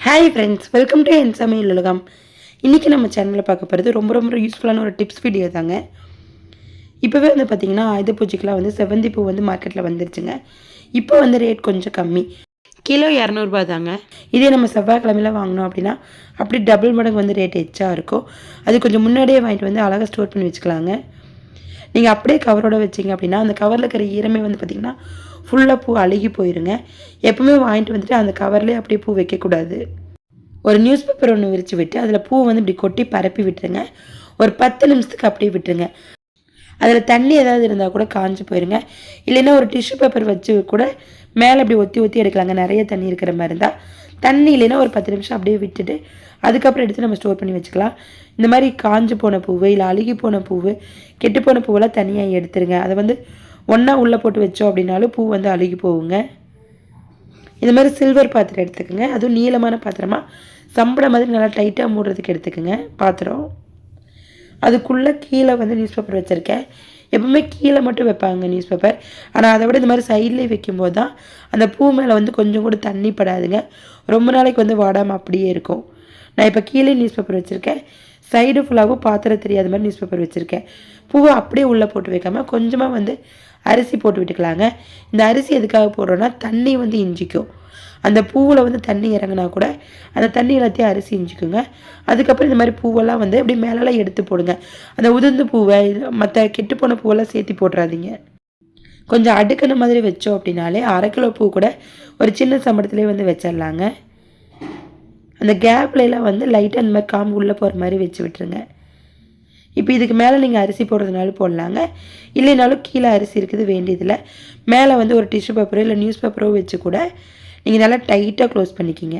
Hi friends welcome to என் சமையல் உலகம் இன்றைக்கி நம்ம சேனலில் பார்க்க போகிறது ரொம்ப ரொம்ப யூஸ்ஃபுல்லான ஒரு டிப்ஸ் வீடியோ தாங்க. இப்போவே வந்து பார்த்திங்கன்னா ஆயுத பூஜைக்கெலாம் வந்து செவந்தி பூ வந்து மார்க்கெட்டில் வந்துருச்சுங்க. இப்போ வந்து ரேட் கொஞ்சம் கம்மி. கிலோ இரநூறுபா தாங்க. இதே நம்ம செவ்வாய்க்கிழமையில் வாங்கினோம் அப்படின்னா அப்படி டபுள் மடங்கு வந்து ரேட் எச்சா இருக்கும் அது கொஞ்சம் முன்னாடியே வாங்கிட்டு வந்து அழகாக ஸ்டோர் பண்ணி வச்சுக்கலாங்க. நீங்கள் அப்படியே கவரோட வச்சிங்க அப்படின்னா அந்த கவரில் இருக்கிற ஈரமே வந்து பார்த்திங்கன்னா ஃபுல்லாக பூ அழுகி போயிருங்க. எப்பவுமே வாங்கிட்டு வந்துட்டு அந்த கவர்லேயே அப்படியே பூ வைக்கக்கூடாது ஒரு நியூஸ் பேப்பர் ஒன்று விரித்து விட்டு அதில் பூ வந்து இப்படி கொட்டி பரப்பி விட்டுருங்க. ஒரு பத்து நிமிஷத்துக்கு அப்படியே விட்டுருங்க. அதில் தண்ணி ஏதாவது இருந்தால் கூட காஞ்சு போயிருங்க. இல்லைன்னா ஒரு டிஷ்யூ பேப்பர் வச்சு கூட மேலே அப்படி ஒத்தி ஒத்தி எடுக்கலாங்க. நிறைய தண்ணி இருக்கிற மாதிரி இருந்தால் தண்ணி இல்லைன்னா ஒரு பத்து நிமிஷம் அப்படியே விட்டுட்டு அதுக்கப்புறம் எடுத்து நம்ம ஸ்டோர் பண்ணி வச்சுக்கலாம். இந்த மாதிரி காஞ்சு போன பூவு இல்லை அழுகி போன பூவு கெட்டு போன பூவெல்லாம் தனியாக எடுத்துருங்க. அதை வந்து ஒன்றா உள்ளே போட்டு வச்சோம் அப்படின்னாலும் பூ வந்து அழுகி போகுங்க. இந்த மாதிரி சில்வர் பாத்திரம் எடுத்துக்கோங்க. அதுவும் நீளமான பாத்திரமா சம்பளம் மாதிரி நல்லா டைட்டாக மூடுறதுக்கு எடுத்துக்கோங்க. பாத்திரம். அதுக்குள்ளே கீழே வந்து நியூஸ் பேப்பர் வச்சுருக்கேன். எப்பவுமே கீழே மட்டும் வைப்பாங்க நியூஸ் பேப்பர் ஆனால் அதை விட இந்த மாதிரி சைட்லேயே வைக்கும்போது தான் அந்த பூ மேலே வந்து கொஞ்சம் கூட தண்ணி படாதுங்க. ரொம்ப நாளைக்கு வந்து வாடாமல் அப்படியே இருக்கும். நான் இப்போ கீழே நியூஸ் பேப்பர் வச்சுருக்கேன் சைடு ஃபுல்லாகவும் பாத்திரம் தெரியாத மாதிரி நியூஸ் பேப்பர் வச்சுருக்கேன். பூவை அப்படியே உள்ளே போட்டு வைக்காமல் கொஞ்சமாக வந்து அரிசி போட்டு விட்டுக்கலாங்க. இந்த அரிசி எதுக்காக போடுறோன்னா தண்ணி வந்து இஞ்சிக்கும். அந்த பூவில் வந்து தண்ணி இறங்கினா கூட அந்த தண்ணி எல்லாத்தையும் அரிசி இஞ்சிக்குங்க. அதுக்கப்புறம் இந்த மாதிரி பூவெல்லாம் வந்து அப்படியே மேலெல்லாம் எடுத்து போடுங்க. அந்த உதிர்ந்து பூவை மற்ற கெட்டுப்போன பூவெல்லாம் சேர்த்து போட்டுறாதீங்க. கொஞ்சம் அடுக்கின மாதிரி வச்சோம் அப்படின்னாலே அரை கிலோ பூ கூட ஒரு சின்ன சம்பளத்துலேயே வந்து வச்சிடலாங்க. அந்த கேப்லலாம் வந்து லைட்டாக அந்த மாதிரி காம்பு உள்ளே போகிற மாதிரி வச்சு விட்டுருங்க. இப்போ இதுக்கு மேலே நீங்கள் அரிசி போடுறதுனாலும் போடலாங்க. இல்லைனாலும் கீழே அரிசி இருக்குது வேண்டியதில்லை. மேலே வந்து ஒரு டிஷ்யூ பேப்பரோ இல்லை நியூஸ் பேப்பரோ வச்சு கூட நீங்கள் நல்லா டைட்டாக க்ளோஸ் பண்ணிக்கிங்க.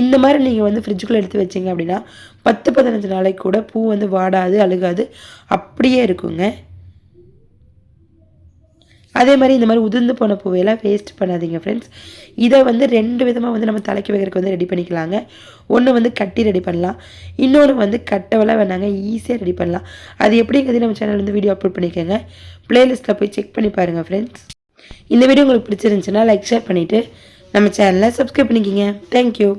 இந்த மாதிரி நீங்கள் வந்து ஃப்ரிட்ஜுக்குள்ளே எடுத்து வச்சிங்க அப்படின்னா பத்து பதினஞ்சு நாளைக்கு கூட பூ வந்து வாடாது அழுகாது அப்படியே இருக்குங்க. அதே மாதிரி இந்த மாதிரி உதிர்ந்து போன பூவையெல்லாம் வேஸ்ட் பண்ணாதீங்க ஃப்ரெண்ட்ஸ் இதை வந்து ரெண்டு விதமாக வந்து நம்ம தலைக்கு வைக்கிறதுக்கு வந்து ரெடி பண்ணிக்கலாங்க. ஒன்று வந்து கட்டி ரெடி பண்ணலாம். இன்னொன்று வந்து கட்டவெல்லாம் வேணாங்க ஈஸியாக ரெடி பண்ணலாம். அது எப்படிங்கிறது நம்ம சேனல் வந்து வீடியோ அப்லோட் பண்ணிக்கோங்க. ப்ளேலிஸ்ட்டில் போய் செக் பண்ணி பாருங்கள் ஃப்ரெண்ட்ஸ் இந்த வீடியோ உங்களுக்கு பிடிச்சிருந்துச்சுன்னா லைக் ஷேர் பண்ணிவிட்டு நம்ம சேனலை சப்ஸ்கிரைப் பண்ணிக்கிங்க. தேங்க்யூ